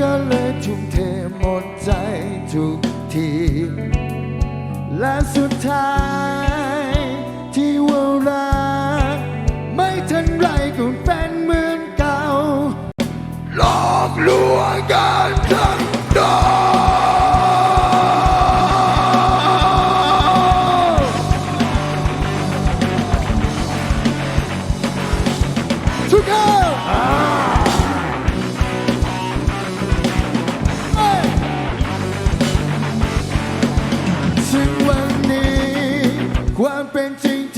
ก็เลยทุ่มเทหมดใจทุกที และสุดท้ายที่ว่ารักไม่ทันไรก็เป็นเหมือนเก่าหลอกลวงกัน คว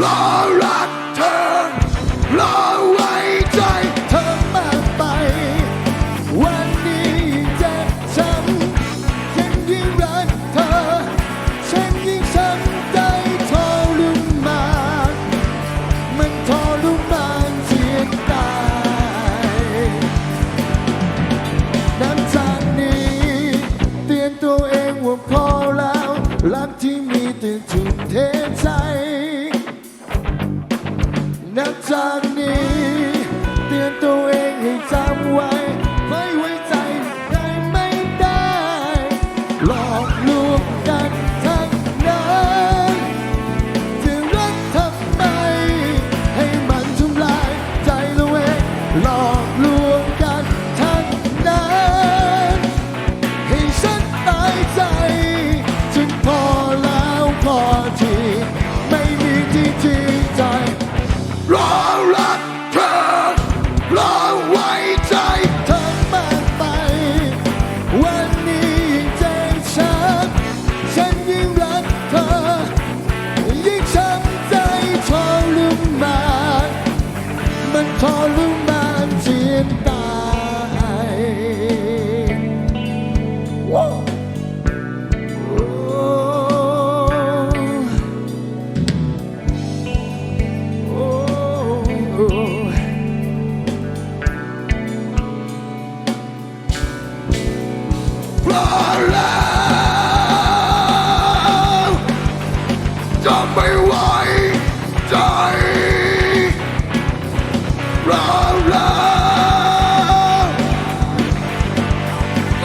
เจะไม่ไหวใจเราะแล้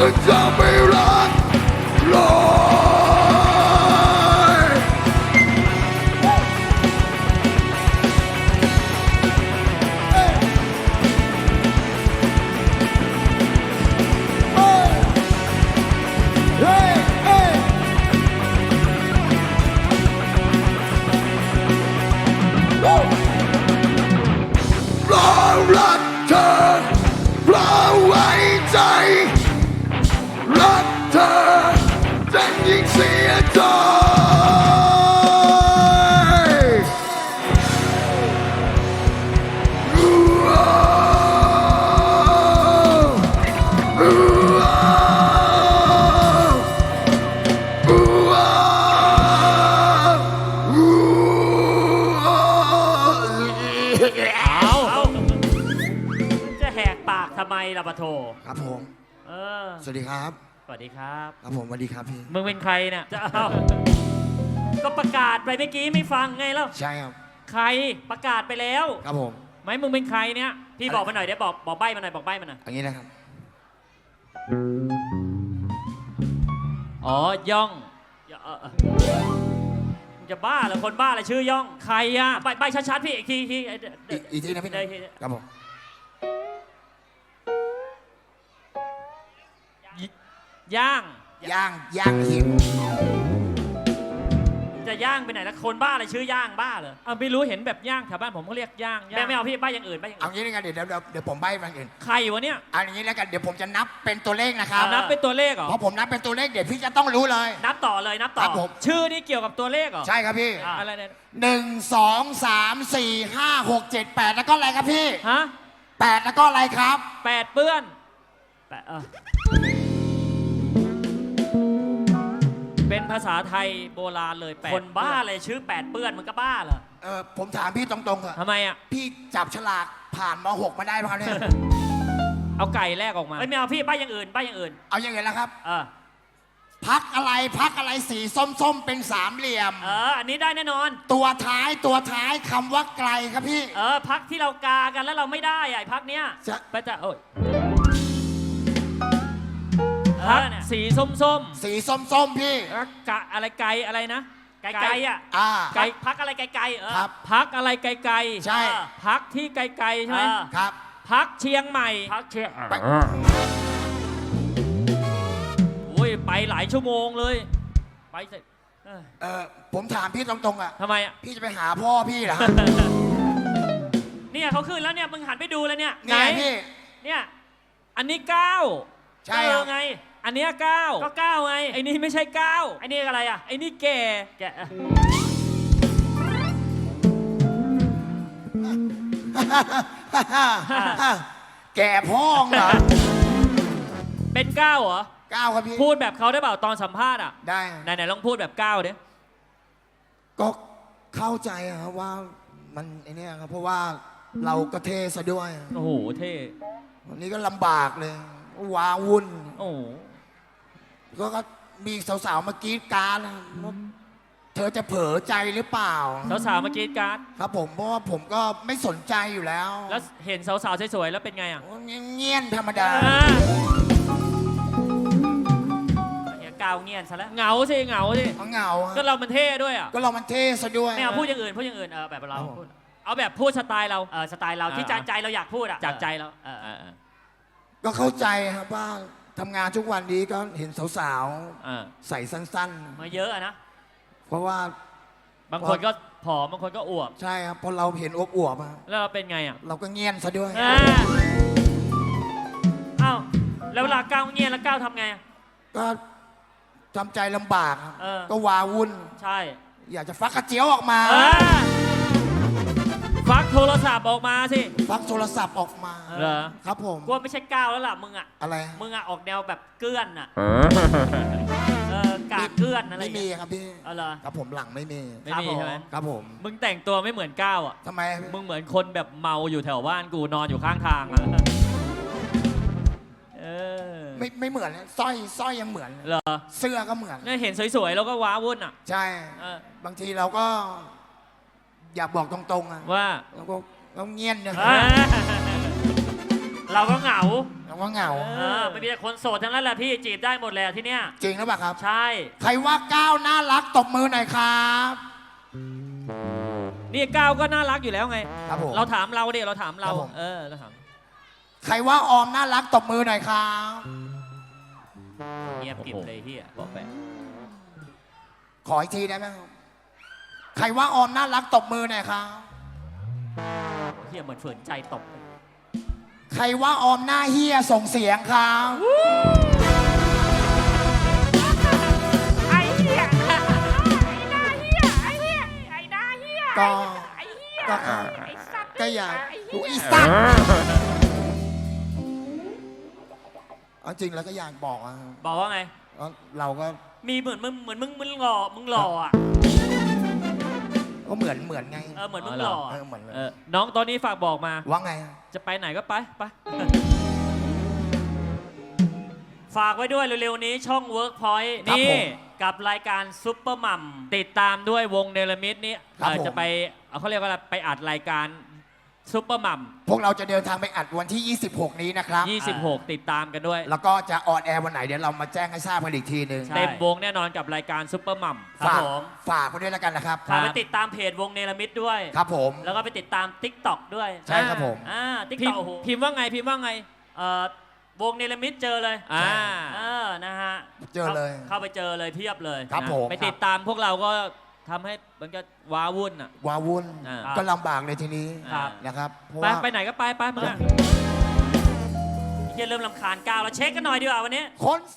วจะไม่ เอาจะแหกปากทำไมล่ะปะโถครับผม เออ สวัสดีครับ สวัสดีครับ ครับผมสวัสดีครับพี่ มึงเป็นใครเนี่ยจะเอาก็ประกาศไปเมื่อกี้ไม่ฟังไงแล้ว ใช่ครับ ใครประกาศไปแล้ว ครับผมไหมมึงเป็นใครเนี่ย พี่บอกมาหน่อยเดี๋ยวบอกบอกใบ้มาหน่อยบอกใบ้มาหน่อยอย่างนี้นะครับ อ๋อย่อง จะบ้าเหรอคนบ้าอะไรชื่อย่อง ใครอะใบใบชัดๆพี่อีกทีอีกทีเอ่อเดี๋ยวอีกอีกทีนะพี่ได้ทีครับผมย่าง ย่างย่างหิน จะจะย่างไปไหนแล้วคนบ้าอะไรชื่อย่างบ้าเหรออะไม่รู้เห็นแบบย่างแถวบ้านผมเขาเรียกย่างย่าแม่งไม่เอาพี่บ้าอย่างอื่นบ้าอย่างเอาอื่นงี้แล้วกันเดี๋ยวเดี๋ยวเดี๋ยวผมใบ้บางอื่นใครวะเนี่ยเอาอย่างนี้แล้วกันเดี๋ยวผมจะนับเป็นตัวเลขนะครับนับเป็นตัวเลขเหรอพอผมนับเป็นตัวเลขเดี๋ยวพี่จะต้องรู้เลย นับต่อเลยนับคต่อรับผม ชื่อนี่เกี่ยวกับตัวเลขเหรอใช่ครับพี่อะอะไรเนี่ยหนึ่งสองสามสี่ห้าหกเจ็ดแปดแล้วก็อะไรครับพี่ฮะแปดแล้วก็อะไรครับ แปดเปื้อนแปะเออ เป็นภาษาไทยโบราณเลยแปดคนบ้าเปื้ออะไรชื่อแปดเปื้อนมันก็บ้าเหรอเออผมถามพี่ตรงๆเถอะทำไมอะพี่จับฉลากผ่านม .6 มาได้ไหมครับเนี่ย เอาไก่แรกออกมาเอ้ยไม่เอาพี่บ้าอย่างอื่นบ้าอย่างอื่นเอาอย่างไงล่ะครับ เออพักอะไรพักอะไรสีส้มๆเป็นสามเหลี่ยม เอออันนี้ได้แน่นอน ตัวท้ายตัวท้ายคำว่าไกลครับพี่ เออพักที่เรากากันแล้วเราไม่ได้อะไอ้พักเนี้ยจะ ไปจะโอ้ย เอพักอเนี่ย สีส้มส้มสีส้มๆพี่ ๆแล้วกะอะไรไก่อะไรนะไกลๆอะอ่า ไกลพักอะไรไกลๆเออ ครับ พักอะไรไกลใช่เออๆพักที่ไกลๆใช่ไหมเออ ครับ พักเชียงใหม่พักเชียร์ไป โอ้ยไปหลายชั่วโมงเลย ไปเสร็จเออเออผมถามพี่ตรงๆอะ ทำไมอะ พี่จะไปหาพ่อพี่เหรอฮะเนี่ยเขาขึ้นแล้วเนี่ยมึงหันไปดูเลยเนี่ยนี่ไงพี่ เนี่ย อันนี้เก้าใช่เอครัอบไง อันเนี้ยเก้าก็เก้าไงไอ้นี่ไม่ใช่เก้าไอ้นี่อะไรอะไอ้นี่แก่ แกะเออแก่พ่องเหรอเป็นเก้าเหรอ ก้าวครับพี่พูดแบบเขาได้เปล่าตอนสัมภาษณ์อะได้ไหนๆลองพูดแบบเก้าเด้ก็เข้าใจอะครับว่ามันไอเนี้ยครับเพราะว่าเราก็เทซะด้วยโอ้โหเท่วันนี้ก็ลำบากเลยว้าวุ่น โอ้โห ก็ก็มีสาวๆมากรีดกรารเธอจะเผลอใจหรือเปล่า สาวๆเมื่อกี้การ์ดครับผมเพราะว่าผมก็ไม่สนใจอยู่แล้วแล้วเห็นสาวๆสวยๆแล้วเป็นไงอะเงี้ยนๆธรรมดา อ่าเฮียก้าวเงียนซะแล้วเหงาสิเหงาสิเหงาๆก็อะเรามันเท่ด้วยอะก็เรามันเทซะด้วย ไม่เอาพูดอย่างอื่นพูดอย่างอื่นเออแบบเราครับผม พูดเอาแบบพูดสไตล์เราเออสไตล์เราที่อ่าจากใจเราอยากพูดอะจากใจเราเออเออเออก็เข้าใจครับว่า ทำงานทุกวันนี้ก็เห็นสาวเออๆ ใส่สั้นมาเยอะอะนะ ๆ เพราะว่าบางคนก็ผอม บางคนก็อวบใช่ครับพอเราเห็นอวบๆอะแล้วเราเป็นไงอะเราก็เงียนซะด้วย อ่าอ้าวแล้วเวลาก้าวเงียนแล้วก้าวทำไงอะ ก็ทำใจลำบากครับเออ ก็วาวุ่น ใช่อยากจะฟักกระเจียวออกมา เออฟัก โทรศัพท์ออกมาสิ ฟักโทรศัพท์ออกมาเหรอ ครับผมกลัวไม่ใช่ก้าวแล้วล่ะมึงอะ อะไรมึงอะออกแนวแบบเกื้อนอะ เออกากเกื้อนอะไรไม่อย่างมีเงี้ยครับพี่เอาเหรอ ครับผมหลังไม่มีไม่ครับมีผมใช่ไหม ครับผมมึงแต่งตัวไม่เหมือนก้าวอะ ทำไมมึงเหมือนคนแบบเมาอยู่แถวบ้านกูนอนอยู่ข้างทางอะ เออไม่ไม่เหมือนนะสร้อยสร้อยยังเหมือน เหรอเสื้อก็เหมือน เนี่ยเห็นสวยๆแล้วก็ว้าวุ่นอะ ใช่ เออบางทีเราก็ อยากบอกตรงๆอะว่าเราก็เราเงียบเนี่ยเออเราก็เหงาเราก็เหงา เออไม่มีแต่คนโสดทั้งนั้นแหละพี่จีบได้หมดเลยอะที่เนี้ยจริงหรือเปล่าครับ ใช่ ใครว่าก้าวน่ารักตบมือหน่อยครับ นี่ก้าวก็น่ารักอยู่แล้วไง ครับผม เราถามเราเดี๋ยวเราถามเรา ครับผม เออเราถามใครว่าออมน่ารักตบมือหน่อยครับ เงียบกริบเลยพี่บอกไปขออีกทีได้ไหมครับ ใครว่าออมน่ารักตบมือหน่อยครับเฮียเหมือนฝืนใจตบเลยใครว่าออมหน้าเฮียส่งเสียงครับไอ้เหี้ยไอ้หน้าเหี้ยไอ้เหี้ยไอ้หน้าเหี้ยก็ ไอ้เหี้ยก็ไอ้สัตว์ก็อยากไอ้ดูเหี้ยอีสัตว์เอาจริงแล้วก็อยากบอกอะบอกว่าไง ว่าเราก็ มีเหมือนมึงเหมือนมึงมึงหล่อมึงหล่ออะ ก็เหมือนเหมือนไงเออเหมือนมึงหล่อเออะอเหมือนเลยเออน้องตอนนี้ฝากบอกมา ว่าไงจะไปไหนก็ไปไป ฝากไว้ด้วยเร็วๆนี้ช่อง Workpoint ครับนี่ผมกับรายการซุปเปอร์มัมติดตามด้วยวงเนลมิดนี้ครับเอ่อผม จะไปเอาเขาเรียกว่าอะไรไปอัดรายการ ซุปเปอร์มัมพวกเราจะเดินทางไปอัดวันที่ 26 นี้นะครับ 26 ติดตามกันด้วย แล้วก็จะออนแอร์วันไหนเดี๋ยวเรามาแจ้งให้ทราบกันอีกทีหนึ่งใช่เต็มวงแน่นอนกับรายการซุปเปอร์มัมครับฝากผมฝากไปด้วยแล้วกันนะครับครัฝากบไปติดตามเพจวงเนรมิตด้วย ครับผม แล้วก็ไปติดตาม Tik t o อกด้วยใช่ครับผมอ่าติ๊กพิต็มอกพ์โอ้โหพิมพ์ว่าไงพิมพ์ว่าไงเอ่อวงเนรมิตเจอเลย อ่า เออ นะฮะ เจอเลยข้าเข้าไปเจอเลยเพียบเลย ครับนะผม ไปติดตามพวกเราก็ ทำให้มันก็ว้าวุ่นอะ วาวุ่นอ่าก็ลำบากในทีนี้ครับ นะครับ เพราะไปว่า ไปไหนก็ไปไปมึงอะเฮียเริ่มลำคาญก้าวแล้วเช็คกันหน่อยดีกว่าวันนี้ คน